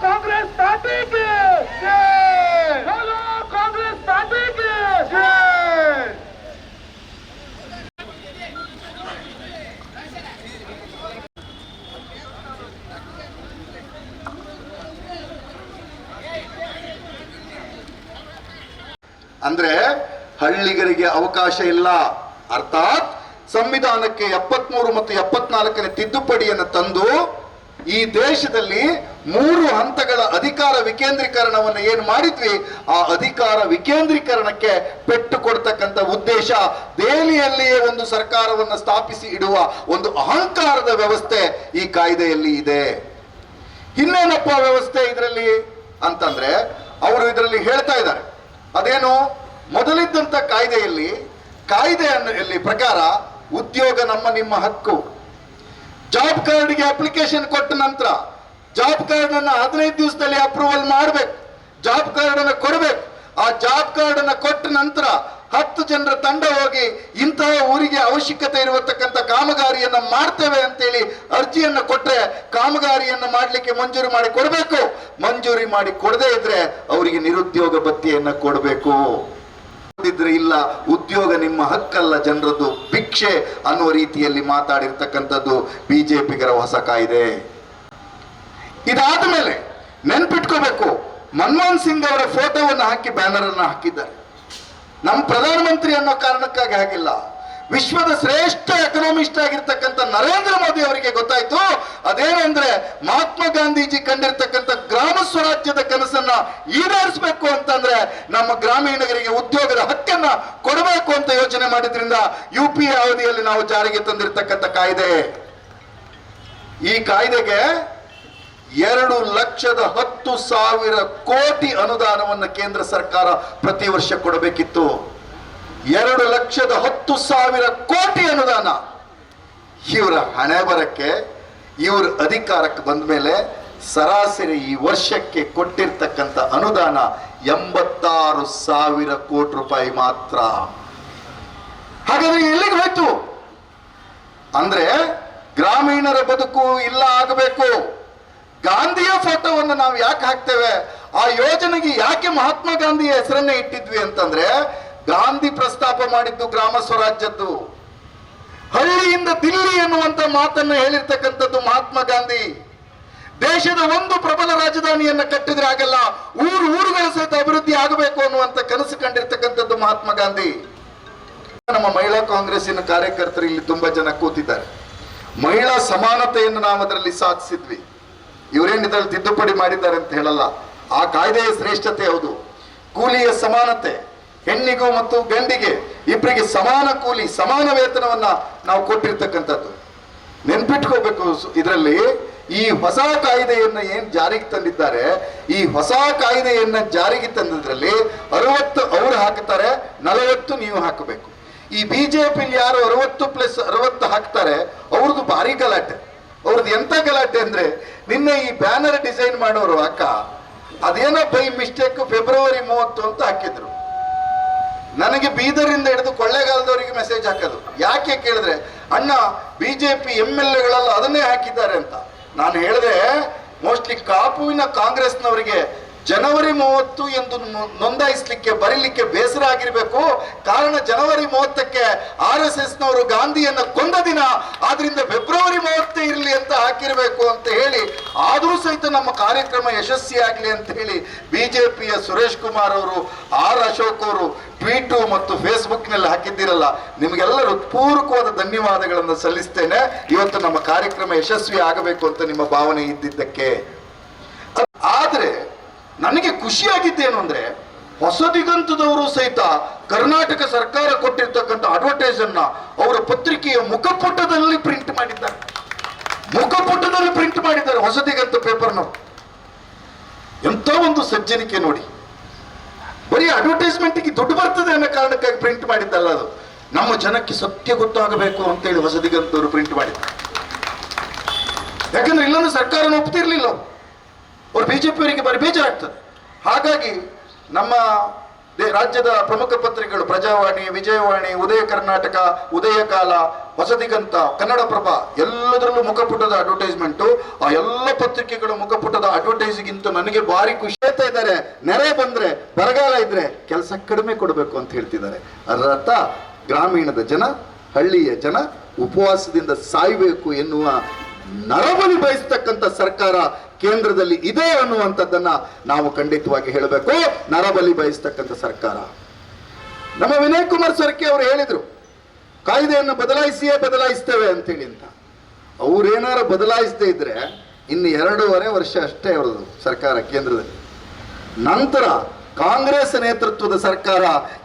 ಕಾಂಗ್ರೆಸ್ ಪಾರ್ಟಿಗೆ ಕಾಂಗ್ರೆಸ್ ಪಾರ್ಟಿಗೆ ಅಂದ್ರೆ ಹಳ್ಳಿಗರಿಗೆ ಅವಕಾಶ ಇಲ್ಲ. ಅರ್ಥಾತ್ ಸಂವಿಧಾನಕ್ಕೆ ಎಪ್ಪತ್ಮೂರು ಮತ್ತು ಎಪ್ಪತ್ನಾಲ್ಕನೇ ತಿದ್ದುಪಡಿಯನ್ನು ತಂದು ಈ ದೇಶದಲ್ಲಿ ಮೂರು ಹಂತಗಳ ಅಧಿಕಾರ ವಿಕೇಂದ್ರೀಕರಣವನ್ನು ಏನು ಮಾಡಿದ್ವಿ? ಆ ಅಧಿಕಾರ ವಿಕೇಂದ್ರೀಕರಣಕ್ಕೆ ಪೆಟ್ಟು ಕೊಡ್ತಕ್ಕಂಥ ಉದ್ದೇಶ ದೆಹಲಿಯಲ್ಲಿಯೇ ಒಂದು ಸರ್ಕಾರವನ್ನು ಸ್ಥಾಪಿಸಿ ಇಡುವ ಒಂದು ಅಹಂಕಾರದ ವ್ಯವಸ್ಥೆ ಈ ಕಾಯ್ದೆಯಲ್ಲಿ ಇದೆ. ಇನ್ನೇನಪ್ಪ ವ್ಯವಸ್ಥೆ ಇದರಲ್ಲಿ ಅಂತಂದ್ರೆ ಅವರು ಇದರಲ್ಲಿ ಹೇಳ್ತಾ ಇದ್ದಾರೆ. ಅದೇನು? ಮೊದಲಿದ್ದಂತ ಕಾಯ್ದೆಯಲ್ಲಿ ಕಾಯ್ದೆಯಲ್ಲಿ ಪ್ರಕಾರ ಉದ್ಯೋಗ ನಮ್ಮ ನಿಮ್ಮ ಹಕ್ಕು. ಜಾಬ್ ಕಾರ್ಡ್ಗೆ ಅಪ್ಲಿಕೇಶನ್ ಕೊಟ್ಟ ನಂತರ ಜಾಬ್ ಕಾರ್ಡ್ ಅನ್ನ ಹದಿನೈದು ದಿವಸದಲ್ಲಿ ಅಪ್ರೂವಲ್ ಮಾಡಬೇಕು. ಜಾಬ್ ಕಾರ್ಡ್ ಅನ್ನು ಕೊಡಬೇಕು. ಆ ಜಾಬ್ ಕಾರ್ಡ್ ಅನ್ನು ಕೊಟ್ಟ ನಂತರ ಹತ್ತು ಜನರ ತಂಡ ಹೋಗಿ ಇಂತಹ ಊರಿಗೆ ಅವಶ್ಯಕತೆ ಇರುವತಕ್ಕಂಥ ಕಾಮಗಾರಿಯನ್ನು ಮಾಡ್ತೇವೆ ಅಂತೇಳಿ ಅರ್ಜಿಯನ್ನು ಕೊಟ್ಟರೆ ಕಾಮಗಾರಿಯನ್ನು ಮಾಡಲಿಕ್ಕೆ ಮಂಜೂರಿ ಮಾಡಿ ಕೊಡಬೇಕು. ಮಂಜೂರಿ ಮಾಡಿ ಕೊಡದೇ ಇದ್ರೆ ಅವರಿಗೆ ನಿರುದ್ಯೋಗ ಭತ್ತೆಯನ್ನು ಕೊಡಬೇಕು. ಇದ್ರೆ ಇಲ್ಲ, ಉದ್ಯೋಗ ನಿಮ್ಮ ಹಕ್ಕಲ್ಲ ಜನರದ್ದು. ಭಿಕ್ಷೆ ಅನ್ನುವ ರೀತಿಯಲ್ಲಿ ಮಾತಾಡಿರ್ತಕ್ಕಂಥದ್ದು ಬಿಜೆಪಿಗರ ಹೊಸ ಕಾಯ್ದೆ. ಇದಾದ ಮೇಲೆ ನೆನ್ಪಿಟ್ಕೋಬೇಕು, ಮನಮೋಹನ್ ಸಿಂಗ್ ಅವರ ಫೋಟೋವನ್ನು ಹಾಕಿ ಬ್ಯಾನರ್ ಅನ್ನು ಹಾಕಿದ್ದಾರೆ. ನಮ್ಮ ಪ್ರಧಾನಮಂತ್ರಿ ಅನ್ನೋ ಕಾರಣಕ್ಕಾಗಿ ಹಾಗಿಲ್ಲ. ವಿಶ್ವದ ಶ್ರೇಷ್ಠ ಎಕನಾಮಿಸ್ಟ್ ಆಗಿರ್ತಕ್ಕಂಥ ನರೇಂದ್ರ ಮೋದಿ ಅವರಿಗೆ ಗೊತ್ತಾಯ್ತು. ಅದೇನೆಂದ್ರೆ ಮಹಾತ್ಮ ಗಾಂಧೀಜಿ ಕಂಡಿರ್ತಕ್ಕಂಥ ಗ್ರಾಮ ಸ್ವರಾಜ್ಯದ ಕನಸನ್ನ ಈಡೇರಿಸಬೇಕು ಅಂತಂದ್ರೆ ನಮ್ಮ ಗ್ರಾಮೀಣರಿಗೆ ಉದ್ಯೋಗದ ಹಕ್ಕನ್ನ ಕೊಡಬೇಕು ಅಂತ ಯೋಚನೆ ಮಾಡಿದ್ರಿಂದ ಯು ಪಿ ಅವಧಿಯಲ್ಲಿ ನಾವು ಜಾರಿಗೆ ತಂದಿರತಕ್ಕಂಥ ಕಾಯ್ದೆ. ಈ ಕಾಯ್ದೆಗೆ ಎರಡು ಲಕ್ಷದ ಹತ್ತು ಸಾವಿರ ಕೋಟಿ ಅನುದಾನವನ್ನು ಕೇಂದ್ರ ಸರ್ಕಾರ ಪ್ರತಿ ವರ್ಷ ಕೊಡಬೇಕಿತ್ತು. ಎರಡು ಲಕ್ಷದ ಹತ್ತು ಸಾವಿರ ಕೋಟಿ ಅನುದಾನ. ಇವರ ಹಣೆ ಬರಕ್ಕೆ, ಇವರ ಅಧಿಕಾರಕ್ಕೆ ಬಂದ ಮೇಲೆ ಸರಾಸರಿ ಈ ವರ್ಷಕ್ಕೆ ಕೊಟ್ಟಿರ್ತಕ್ಕಂಥ ಅನುದಾನ ಎಂಬತ್ತಾರು ಸಾವಿರ ಕೋಟಿ ರೂಪಾಯಿ ಮಾತ್ರ. ಹಾಗಾದ್ರೆ ಎಲ್ಲಿಗೆ ಹೋಯ್ತು? ಅಂದ್ರೆ ಗ್ರಾಮೀಣರ ಬದುಕು ಇಲ್ಲ ಆಗಬೇಕು. ಗಾಂಧಿಯ ಫೋಟೋವನ್ನು ನಾವು ಯಾಕೆ ಹಾಕ್ತೇವೆ? ಆ ಯೋಜನೆಗೆ ಯಾಕೆ ಮಹಾತ್ಮ ಗಾಂಧಿಯ ಹೆಸರನ್ನೇ ಇಟ್ಟಿದ್ವಿ ಅಂತಂದ್ರೆ ಗಾಂಧಿ ಪ್ರಸ್ತಾಪ ಮಾಡಿದ್ದು ಗ್ರಾಮ ಸ್ವರಾಜ್ಯದ್ದು. ಹಳ್ಳಿಯಿಂದ ದಿಲ್ಲಿ ಎನ್ನುವಂತ ಮಾತನ್ನು ಹೇಳಿರ್ತಕ್ಕಂಥದ್ದು ಮಹಾತ್ಮ ಗಾಂಧಿ. ದೇಶದ ಒಂದು ಪ್ರಬಲ ರಾಜಧಾನಿಯನ್ನು ಕಟ್ಟಿದ್ರೆ ಆಗಲ್ಲ, ಊರು ಊರುಗಳ ಸಹಿತ ಅಭಿವೃದ್ಧಿ ಆಗಬೇಕು ಅನ್ನುವಂತ ಕನಸು ಕಂಡಿರ್ತಕ್ಕಂಥದ್ದು ಮಹಾತ್ಮ ಗಾಂಧಿ. ನಮ್ಮ ಮಹಿಳಾ ಕಾಂಗ್ರೆಸ್ಸಿನ ಕಾರ್ಯಕರ್ತರು ಇಲ್ಲಿ ತುಂಬಾ ಜನ ಕೂತಿದ್ದಾರೆ. ಮಹಿಳಾ ಸಮಾನತೆಯನ್ನು ನಾವು ಅದರಲ್ಲಿ ಸಾಧಿಸಿದ್ವಿ. ಇವರೇನು ಇದರಲ್ಲಿ ತಿದ್ದುಪಡಿ ಮಾಡಿದ್ದಾರೆ ಅಂತ ಹೇಳಲ್ಲ. ಆ ಕಾಯ್ದೆಯ ಶ್ರೇಷ್ಠತೆ ಹೌದು. ಕೂಲಿಯ ಸಮಾನತೆ. ಹೆಣ್ಣಿಗೂ ಮತ್ತು ಗಂಡಿಗೆ ಇಬ್ಬರಿಗೆ ಸಮಾನ ಕೂಲಿ, ಸಮಾನ ವೇತನವನ್ನ ನಾವು ಕೊಟ್ಟಿರ್ತಕ್ಕಂಥದ್ದು. ನೆನ್ಪಿಟ್ಕೋಬೇಕು ಇದರಲ್ಲಿ ಈ ಹೊಸ ಕಾಯ್ದೆಯನ್ನ ಏನ್ ಜಾರಿಗೆ ತಂದಿದ್ದಾರೆ, ಈ ಹೊಸ ಕಾಯ್ದೆಯನ್ನ ಜಾರಿಗೆ ತಂದಿದ್ರಲ್ಲಿ ಅರವತ್ತು ಅವರು ಹಾಕ್ತಾರೆ, ನಲವತ್ತು ನೀವು ಹಾಕಬೇಕು. ಈ ಬಿಜೆಪಿಲಿ ಯಾರು ಅರವತ್ತು ಪ್ಲಸ್ ಅರವತ್ತು ಹಾಕ್ತಾರೆ, ಅವ್ರದ್ದು ಭಾರಿ ಗಲಾಟೆ. ಅವ್ರದ್ದು ಎಂತ ಗಲಾಟೆ ಅಂದ್ರೆ, ನಿನ್ನೆ ಈ ಬ್ಯಾನರ್ ಡಿಸೈನ್ ಮಾಡೋರು ಅಕ್ಕ, ಅದೇನೋ ಬೈ ಮಿಸ್ಟೇಕ್ ಫೆಬ್ರವರಿ ಮೂವತ್ತು ಅಂತ ಹಾಕಿದ್ರು. ನನಗೆ ಬೀದರಿಂದ ಹಿಡಿದು ಕೊಳ್ಳೇಗಾಲದವರಿಗೆ ಮೆಸೇಜ್ ಹಾಕೋದು. ಯಾಕೆ ಕೇಳಿದ್ರೆ, ಅಣ್ಣ ಬಿಜೆಪಿ ಎಂ ಎಲ್ ಎಗಳೆಲ್ಲ ಅದನ್ನೇ ಹಾಕಿದ್ದಾರೆ ಅಂತ. ನಾನು ಹೇಳಿದೆ ಮೋಸ್ಟ್ಲಿ ಕಾಪುವಿನ ಕಾಂಗ್ರೆಸ್ನವರಿಗೆ ಜನವರಿ ಮೂವತ್ತು ಎಂದು ನೋಂದಾಯಿಸಲಿಕ್ಕೆ, ಬರೀಲಿಕ್ಕೆ ಬೇಸರ ಆಗಿರಬೇಕು. ಕಾರಣ ಜನವರಿ ಮೂವತ್ತಕ್ಕೆ ಆರ್ ಎಸ್ ಎಸ್ ನವರು ಗಾಂಧಿಯನ್ನ ಕೊಂದ ದಿನ. ಆದ್ರಿಂದ ಫೆಬ್ರವರಿ ಮೂವತ್ತೇ ಇರಲಿ ಅಂತ ಹಾಕಿರಬೇಕು ಅಂತ ಹೇಳಿ, ಆದರೂ ಸಹಿತ ನಮ್ಮ ಕಾರ್ಯಕ್ರಮ ಯಶಸ್ವಿಯಾಗಲಿ ಅಂತ ಹೇಳಿ ಬಿಜೆಪಿಯ ಸುರೇಶ್ ಕುಮಾರ್ ಅವರು, ಆರ್ ಅಶೋಕ್ ಅವರು ಟ್ವೀಟು ಮತ್ತು ಫೇಸ್ಬುಕ್ನಲ್ಲಿ ಹಾಕಿದ್ದೀರಲ್ಲ ನಿಮಗೆಲ್ಲ ಹೃತ್ಪೂರ್ವಕವಾದ ಧನ್ಯವಾದಗಳನ್ನು ಸಲ್ಲಿಸ್ತೇನೆ. ಇವತ್ತು ನಮ್ಮ ಕಾರ್ಯಕ್ರಮ ಯಶಸ್ವಿ ಆಗಬೇಕು ಅಂತ ನಿಮ್ಮ ಭಾವನೆ ಇದ್ದಿದ್ದಕ್ಕೆ. ಆದ್ರೆ ನನಗೆ ಖುಷಿಯಾಗಿದ್ದೇನು ಅಂದ್ರೆ ಹೊಸ ದಿಗಂತದವರು ಸಹಿತ ಕರ್ನಾಟಕ ಸರ್ಕಾರ ಕೊಟ್ಟಿರ್ತಕ್ಕಂಥ ಅಡ್ವರ್ಟೈಸ್ ಅನ್ನ ಅವರ ಪತ್ರಿಕೆಯ ಮುಖಪುಟದಲ್ಲಿ ಪ್ರಿಂಟ್ ಮಾಡಿದ್ದಾರೆ. ಮುಖಪುಟದಲ್ಲಿ ಪ್ರಿಂಟ್ ಮಾಡಿದ್ದಾರೆ ಹೊಸ ದಿಗಂತ ಪೇಪರ್ನವರು ಎಂತ ಒಂದು ಸಜ್ಜನಿಕೆ ನೋಡಿ. ಬರೀ ಅಡ್ವರ್ಟೈಸ್ಮೆಂಟ್ಗೆ ದುಡ್ಡು ಬರ್ತದೆ ಅನ್ನೋ ಕಾರಣಕ್ಕಾಗಿ ಪ್ರಿಂಟ್ ಮಾಡಿದ್ದಲ್ಲ ಅದು. ನಮ್ಮ ಜನಕ್ಕೆ ಸತ್ಯ ಗೊತ್ತಾಗಬೇಕು ಅಂತೇಳಿ ಹೊಸದಿಗಂತವರು ಪ್ರಿಂಟ್ ಮಾಡಿದ್ದಾರೆ. ಯಾಕಂದ್ರೆ ಇಲ್ಲೊಂದು ಸರ್ಕಾರನ ಒಪ್ತಿರ್ಲಿಲ್ಲ ಅವ್ರು. ಬಿ ಜೆ ಪಿಯವರಿಗೆ ಬರೀ ಬೇಜಾರಾಗ್ತದೆ. ಹಾಗಾಗಿ ನಮ್ಮ ರಾಜ್ಯದ ಪ್ರಮುಖ ಪತ್ರಿಕೆಗಳು ಪ್ರಜಾವಾಣಿ, ವಿಜಯವಾಣಿ, ಉದಯ ಕರ್ನಾಟಕ ಉದಯಕಾಲ ಹೊಸದಿಗಂತ ಕನ್ನಡಪ್ರಭ ಎಲ್ಲದರಲ್ಲೂ ಮುಖಪುಟದ ಅಡ್ವರ್ಟೈಸ್ಮೆಂಟ್ ಆ ಎಲ್ಲ ಪತ್ರಿಕೆಗಳು ಮುಖಪುಟದ ಅಡ್ವರ್ಟೈಸ್ಗಿಂತ ನನಗೆ ಭಾರಿ ಖುಷಿ ಆಯ್ತಾ ಇದ್ದಾರೆ. ನೆರೆ ಬಂದ್ರೆ, ಬರಗಾಲ ಇದ್ರೆ ಕೆಲಸ ಕಡಿಮೆ ಕೊಡಬೇಕು ಅಂತ ಹೇಳ್ತಿದ್ದಾರೆ. ಅದರ ಅರ್ಥ? ಗ್ರಾಮೀಣದ ಜನ, ಹಳ್ಳಿಯ ಜನ ಉಪವಾಸದಿಂದ ಸಾಯಬೇಕು ಎನ್ನುವ ನರಬಲಿ ಬಯಸ್ತಕ್ಕಂಥ ಸರ್ಕಾರ ಕೇಂದ್ರದಲ್ಲಿ ಇದೆ ಅನ್ನುವಂಥದ್ದನ್ನ ನಾವು ಖಂಡಿತವಾಗಿ ಹೇಳಬೇಕು. ನರಬಲಿ ಬಯಸ್ತಕ್ಕಂಥ ಸರ್ಕಾರ. ನಮ್ಮ ವಿನಯ್ ಕುಮಾರ್ ಸೊರಕೆ ಅವರು ಹೇಳಿದ್ರು, ಕಾಯ್ದೆಯನ್ನು ಬದಲಾಯಿಸಿಯೇ ಬದಲಾಯಿಸ್ತೇವೆ ಅಂತೇಳಿ ಅಂತ. ಅವ್ರೇನಾರು ಬದಲಾಯಿಸದೇ ಇದ್ರೆ ಇನ್ನು ಎರಡೂವರೆ ವರ್ಷ ಅಷ್ಟೇ ಅವರದು ಸರ್ಕಾರ ಕೇಂದ್ರದಲ್ಲಿ. ನಂತರ ಕಾಂಗ್ರೆಸ್ ನೇತೃತ್ವದ ಸರ್ಕಾರ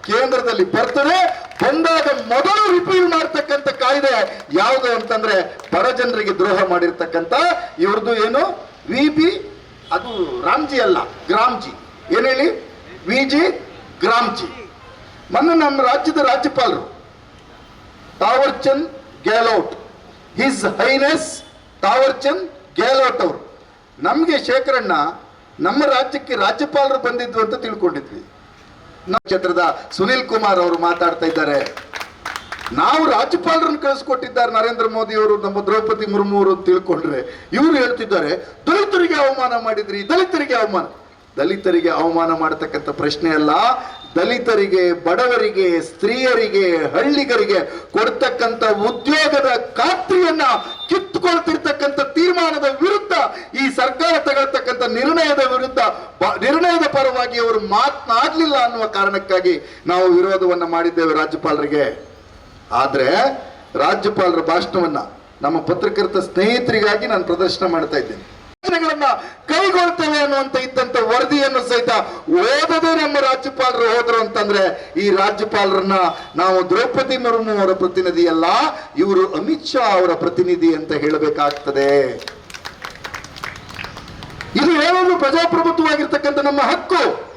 ಕೇಂದ್ರದಲ್ಲಿ ಬರ್ತದೆ, ಬಂದಾಗ ಮೊದಲು ರಿಪೀಲ್ ಮಾಡ್ತಕ್ಕಂಥ ಕಾಯ್ದೆ ಯಾವುದು ಅಂತಂದ್ರೆ ಬಡ ಜನರಿಗೆ ದ್ರೋಹ ಮಾಡಿರ್ತಕ್ಕಂಥ ಇವ್ರದ್ದು ಏನು? ವಿ ಬಿ ಅದು ರಾಮ್ಜಿ ಅಲ್ಲ, ಗ್ರಾಮ್ಜಿ. ಏನ್ ಹೇಳಿ ವಿ ಜಿ ಗ್ರಾಮ್ಜಿ. ಮೊನ್ನೆ ನಮ್ಮ ರಾಜ್ಯದ ರಾಜ್ಯಪಾಲರು ತಾವರ್ ಚಂದ್ ಗೆಹ್ಲೋಟ್, ಹಿಸ್ ಹೈನೆಸ್ ತಾವರ್ ಚಂದ್ ಗೆಹ್ಲೋಟ್ ಅವರು. ನಮಗೆ ಶೇಖರಣ್ಣ, ನಮ್ಮ ರಾಜ್ಯಕ್ಕೆ ರಾಜ್ಯಪಾಲರು ಬಂದಿದ್ದು ಅಂತ ತಿಳ್ಕೊಂಡಿದ್ವಿ. ನಮ್ಮ ಕ್ಷೇತ್ರದ ಸುನಿಲ್ ಕುಮಾರ್ ಅವರು ಮಾತಾಡ್ತಾ ಇದ್ದಾರೆ. ನಾವು ರಾಜ್ಯಪಾಲರನ್ನು ಕಳಿಸ್ಕೊಟ್ಟಿದ್ದಾರೆ ನರೇಂದ್ರ ಮೋದಿ ಅವರು ನಮ್ಮ ದ್ರೌಪದಿ ಮುರ್ಮು ಅವರು ತಿಳ್ಕೊಂಡ್ರೆ. ಇವರು ಹೇಳ್ತಿದ್ದಾರೆ, ದಲಿತರಿಗೆ ಅವಮಾನ ಮಾಡಿದ್ರಿ, ದಲಿತರಿಗೆ ಅವಮಾನ. ದಲಿತರಿಗೆ ಅವಮಾನ ಮಾಡತಕ್ಕಂಥ ಪ್ರಶ್ನೆ ಅಲ್ಲ. ದಲಿತರಿಗೆ, ಬಡವರಿಗೆ, ಸ್ತ್ರೀಯರಿಗೆ, ಹಳ್ಳಿಗರಿಗೆ ಕೊಡ್ತಕ್ಕಂಥ ಉದ್ಯೋಗದ ಖಾತ್ರಿಯನ್ನ ಕಿತ್ತುಕೊಳ್ತಿರ್ತಕ್ಕಂಥ ತೀರ್ಮಾನದ ವಿರುದ್ಧ, ಈ ಸರ್ಕಾರ ತಗೊಳ್ತಕ್ಕಂಥ ನಿರ್ಣಯದ ವಿರುದ್ಧ ನಿರ್ಣಯದ ಪರವಾಗಿ ಅವರು ಮಾತನಾಡಲಿಲ್ಲ ಅನ್ನುವ ಕಾರಣಕ್ಕಾಗಿ ನಾವು ವಿರೋಧವನ್ನು ಮಾಡಿದ್ದೇವೆ ರಾಜ್ಯಪಾಲರಿಗೆ. ಆದ್ರೆ ರಾಜ್ಯಪಾಲರ ಭಾಷಣವನ್ನ ನಮ್ಮ ಪತ್ರಕರ್ತ ಸ್ನೇಹಿತರಿಗಾಗಿ ನಾನು ಪ್ರದರ್ಶನ ಮಾಡ್ತಾ ಇದ್ದೇನೆ. ಯೋಜನೆಗಳನ್ನ ಕೈಗೊಳ್ತೇವೆ ಅನ್ನುವಂತ ಇದ್ದಂತ ವರದಿಯನ್ನು ಸಹಿತ ಓದದೆ ನಮ್ಮ ರಾಜ್ಯಪಾಲರು ಹೋದ್ರು ಅಂತಂದ್ರೆ ಈ ರಾಜ್ಯಪಾಲರನ್ನ ನಾವು ದ್ರೌಪದಿ ಮುರ್ಮು ಅವರ ಪ್ರತಿನಿಧಿ ಅಲ್ಲ ಇವರು ಅಮಿತ್ ಶಾ ಅವರ ಪ್ರತಿನಿಧಿ ಅಂತ ಹೇಳಬೇಕಾಗ್ತದೆ. ಇದು ಹೇಳಲು ಪ್ರಜಾಪ್ರಭುತ್ವವಾಗಿರ್ತಕ್ಕಂಥ ನಮ್ಮ ಹಕ್ಕು.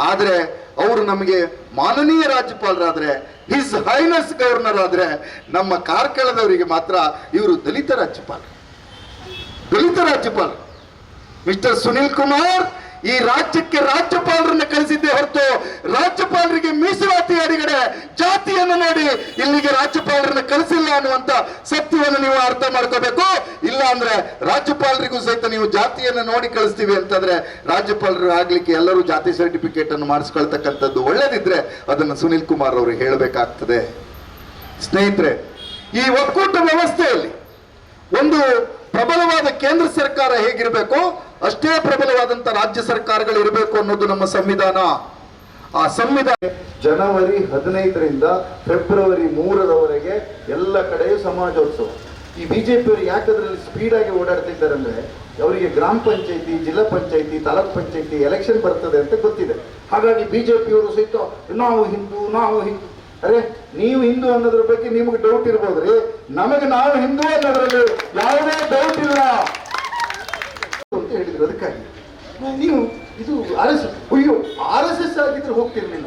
ಆದ್ರೆ ಅವರು ನಮಗೆ ಮಾನನೀಯ ರಾಜ್ಯಪಾಲರಾದ್ರೆ ಹಿಸ್ ಹೈನಸ್ ಗವರ್ನರ್ ಆದ್ರೆ, ನಮ್ಮ ಕಾರ್ಕಳದವರಿಗೆ ಮಾತ್ರ ಇವರು ದಲಿತ ರಾಜ್ಯಪಾಲ. ದಲಿತ ರಾಜ್ಯಪಾಲ. ಮಿಸ್ಟರ್ ಸುನಿಲ್ ಕುಮಾರ್ ಈ ರಾಜ್ಯಕ್ಕೆ ರಾಜ್ಯಪಾಲರನ್ನ ಕಳಿಸಿದ್ದೆ ಹೊರತು ರಾಜ್ಯಪಾಲರಿಗೆ ಮೀಸಲಾತಿ ಅಡಿಗಡೆ ಜಾತಿಯನ್ನು ನೋಡಿ, ಇಲ್ಲಿಗೆ ರಾಜ್ಯಪಾಲರನ್ನ ಕಳಿಸಿಲ್ಲ ಅನ್ನುವಂತ ಸತ್ಯವನ್ನು ನೀವು ಅರ್ಥ ಮಾಡ್ಕೋಬೇಕು. ಇಲ್ಲ ಅಂದ್ರೆ ರಾಜ್ಯಪಾಲರಿಗೂ ಸಹಿತ ನೀವು ಜಾತಿಯನ್ನು ನೋಡಿ ಕಳಿಸ್ತೀವಿ ಅಂತಂದ್ರೆ ರಾಜ್ಯಪಾಲರು ಆಗ್ಲಿಕ್ಕೆ ಎಲ್ಲರೂ ಜಾತಿ ಸರ್ಟಿಫಿಕೇಟ್ ಅನ್ನು ಮಾಡಿಸ್ಕೊಳ್ತಕ್ಕಂಥದ್ದು ಒಳ್ಳೇದಿದ್ರೆ ಅದನ್ನು ಸುನಿಲ್ ಕುಮಾರ್ ಅವರು ಹೇಳಬೇಕಾಗ್ತದೆ. ಸ್ನೇಹಿತರೆ, ಈ ಒಕ್ಕೂಟ ವ್ಯವಸ್ಥೆಯಲ್ಲಿ ಒಂದು ಪ್ರಬಲವಾದ ಕೇಂದ್ರ ಸರ್ಕಾರ ಹೇಗಿರಬೇಕು ಅಷ್ಟೇ ಪ್ರಬಲವಾದಂತ ರಾಜ್ಯ ಸರ್ಕಾರಗಳು ಇರಬೇಕು ಅನ್ನೋದು ನಮ್ಮ ಸಂವಿಧಾನ. ಆ ಸಂವಿಧಾನ ಜನವರಿ ಹದಿನೈದರಿಂದ ಫೆಬ್ರವರಿ ಮೂರರವರೆಗೆ ಎಲ್ಲ ಕಡೆಯೂ ಸಮಾಜೋತ್ಸವ. ಈ ಬಿಜೆಪಿಯವರು ಯಾಕೆ ಅದರಲ್ಲಿ ಸ್ಪೀಡ್ ಆಗಿ ಓಡಾಡ್ತಿದ್ದಾರೆ ಅಂದ್ರೆ, ಅವರಿಗೆ ಗ್ರಾಮ ಪಂಚಾಯತಿ, ಜಿಲ್ಲಾ ಪಂಚಾಯತಿ, ತಾಲೂಕ್ ಪಂಚಾಯತಿ ಎಲೆಕ್ಷನ್ ಬರ್ತದೆ ಅಂತ ಗೊತ್ತಿದೆ. ಹಾಗಾಗಿ ಬಿಜೆಪಿಯವರು ಸಹಿತ, ನಾವು ಹಿಂದೂ ನಾವು ಹಿಂದೂ. ಅರೆ, ನೀವು ಹಿಂದೂ ಅನ್ನೋದ್ರ ಬಗ್ಗೆ ನಿಮಗೆ ಡೌಟ್ ಇರ್ಬೋದ್ರಿ ನಮಗೆ ನಾವು ಹಿಂದೂ ಅನ್ನೋದ್ರಲ್ಲಿ ಯಾವುದೇ ಡೌಟ್ ಇಲ್ಲ. ಅಂತ ಹೇಳಿದ್ರು ಅದಕ್ಕಾಗಿ. ನೀವು ಇದು ಆರ್ ಎಸ್ ಅಯ್ಯೋ ಆರ್ ಎಸ್ ಎಸ್ ಆಗಿದ್ರೆ ಹೋಗ್ತಿರ್ಲಿಲ್ಲ.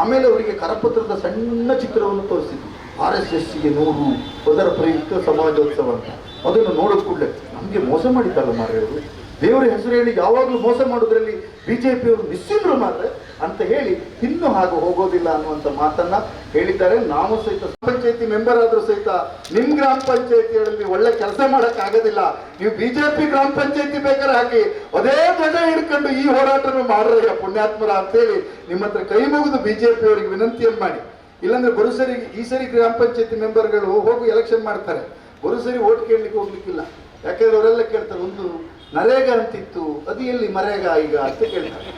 ಆಮೇಲೆ ಅವರಿಗೆ ಕರಪತ್ರದ ಸಣ್ಣ ಚಿತ್ರವನ್ನು ತೋರಿಸಿದ್ವಿ ಆರ್ ಎಸ್ ಎಸ್ಗೆ ನೋಡು ಅದರ ಪ್ರಯುಕ್ತ ಸಮಾಜೋತ್ಸವ ಅಂತ. ಅದನ್ನು ನೋಡಿದ ಕೂಡಲೇ ನಮಗೆ ಮೋಸ ಮಾಡಿದ್ದಲ್ಲ ಮಾರೆಯವರು ದೇವರ ಹೆಸರು ಹೇಳಿ ಯಾವಾಗಲೂ ಮೋಸ ಮಾಡೋದ್ರಲ್ಲಿ ಪಿಯವರು ನಿಸ್ಸಿದ್ರು ಮಾರ್ರೆ ಅಂತ ಹೇಳಿ ಇನ್ನು ಹಾಗೆ ಹೋಗೋದಿಲ್ಲ ಅನ್ನುವಂಥ ಮಾತನ್ನ ಹೇಳಿದ್ದಾರೆ. ನಾವು ಸಹಿತ ಪಂಚಾಯತಿ ಮೆಂಬರ್ ಆದರೂ ಸಹಿತ ನಿಮ್ಮ ಗ್ರಾಮ ಪಂಚಾಯತಿಗಳಲ್ಲಿ ಒಳ್ಳೆ ಕೆಲಸ ಮಾಡಕ್ ಆಗೋದಿಲ್ಲ ನೀವು ಬಿಜೆಪಿ ಗ್ರಾಮ ಪಂಚಾಯತಿ ಬೇಕಾದ್ರೆ ಹಾಕಿ ಅದೇ ಧ್ವಜ ಹಿಡ್ಕೊಂಡು ಈ ಹೋರಾಟವನ್ನು ಮಾಡ್ರಯ್ಯ ಪುಣ್ಯಾತ್ಮರ ಅಂತೇಳಿ ನಿಮ್ಮ ಹತ್ರ ಕೈ ಮುಗಿದು ಬಿಜೆಪಿ ಅವರಿಗೆ ವಿನಂತಿಯನ್ನು ಮಾಡಿ. ಇಲ್ಲಾಂದ್ರೆ ಬರು ಸರಿ, ಈ ಸರಿ ಗ್ರಾಮ ಪಂಚಾಯತಿ ಮೆಂಬರ್ಗಳು ಹೋಗಿ ಎಲೆಕ್ಷನ್ ಮಾಡ್ತಾರೆ. ಬರು ಸರಿ ಓಟ್ ಕೇಳಲಿಕ್ಕೆ ಹೋಗ್ಲಿಕ್ಕಿಲ್ಲ. ಯಾಕಂದ್ರೆ ಅವರೆಲ್ಲ ಕೇಳ್ತಾರೆ, ಒಂದು ನರೇಗಾ ಅಂತಿತ್ತು ಅದು ಎಲ್ಲಿ ಮರೇಗಾ ಈಗ ಅಂತ ಕೇಳ್ತಾರೆ.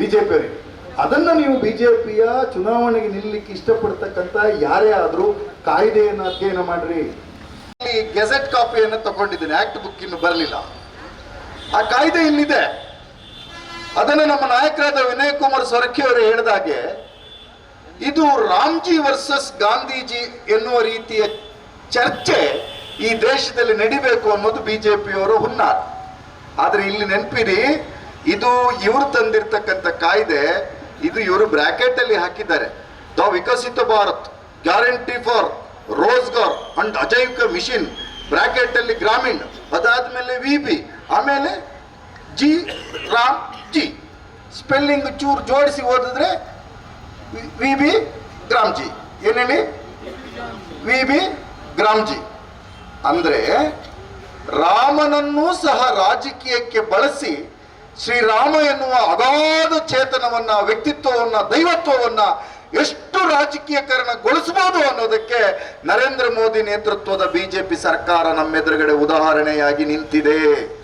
ಬಿಜೆಪಿ ಅವರಿಗೆ. ಅದನ್ನ ನೀವು ಬಿಜೆಪಿಯ ಚುನಾವಣೆಗೆ ನಿಲ್ಲಕ್ಕೆ ಇಷ್ಟಪಡ್ತಕ್ಕಂಥ ಯಾರೇ ಆದ್ರೂ ಕಾಯ್ದೆಯನ್ನು ಅಧ್ಯಯನ ಮಾಡ್ರಿ. ಗೆಜೆಟ್ ಕಾಪಿಯನ್ನು ತಗೊಂಡಿದ್ದೀನಿ, ಆಕ್ಟ್ ಬುಕ್ ಇನ್ನು ಬರಲಿಲ್ಲ. ಆ ಕಾಯ್ದೆ ಇಲ್ಲಿದೆ. ಅದನ್ನು ನಮ್ಮ ನಾಯಕರಾದ ವಿನಯ್ ಕುಮಾರ್ ಸೊರಕೆ ಅವರು ಹೇಳಿದಾಗೆ ಇದು ರಾಮ್ಜಿ ವರ್ಸಸ್ ಗಾಂಧೀಜಿ ಎನ್ನುವ ರೀತಿಯ ಚರ್ಚೆ ಈ ದೇಶದಲ್ಲಿ ನಡಿಬೇಕು ಅನ್ನೋದು ಬಿಜೆಪಿಯವರು ಹುನ್ನಾರ. ಆದರೆ ಇಲ್ಲಿ ನೆನಪಿರಿ ಇದು ಇವರು ತಂದಿರ್ತಕ್ಕಂಥ ಕಾಯ್ದೆ, ಇದು ಇವರು ಬ್ರಾಕೆಟ್ ಅಲ್ಲಿ ಹಾಕಿದ್ದಾರೆ. The Viksit Bharat guarantee for Rozgar and Ajeevika mission bracket ಅಲ್ಲಿ ಗ್ರಾಮೀಣ್, ಅದಾದ್ಮೇಲೆ ವಿ ಬಿ ಆಮೇಲೆ ಜಿ ರಾಮ್ ಜಿ. ಸ್ಪೆಲ್ಲಿಂಗ್ ಚೂರು ಜೋಡಿಸಿ ಓದಿದ್ರೆ ವಿ ಬಿ ಗ್ರಾಮ್ ಜಿ. ಏನೇಳಿ ವಿ ಬಿ ಗ್ರಾಮ್ ಜಿ. ಅಂದ್ರೆ ರಾಮನನ್ನೂ ಸಹ ರಾಜಕೀಯಕ್ಕೆ ಬಳಸಿ ಶ್ರೀರಾಮ ಎನ್ನುವ ಅಗಾಧ ಚೇತನವನ್ನ, ವ್ಯಕ್ತಿತ್ವವನ್ನ, ದೈವತ್ವವನ್ನ ಎಷ್ಟು ರಾಜಕೀಯಕರಣಗೊಳಿಸಬಹುದು ಅನ್ನೋದಕ್ಕೆ ನರೇಂದ್ರ ಮೋದಿ ನೇತೃತ್ವದ ಬಿಜೆಪಿ ಸರ್ಕಾರ ನಮ್ಮೆದುರುಗಡೆ ಉದಾಹರಣೆಯಾಗಿ ನಿಂತಿದೆ.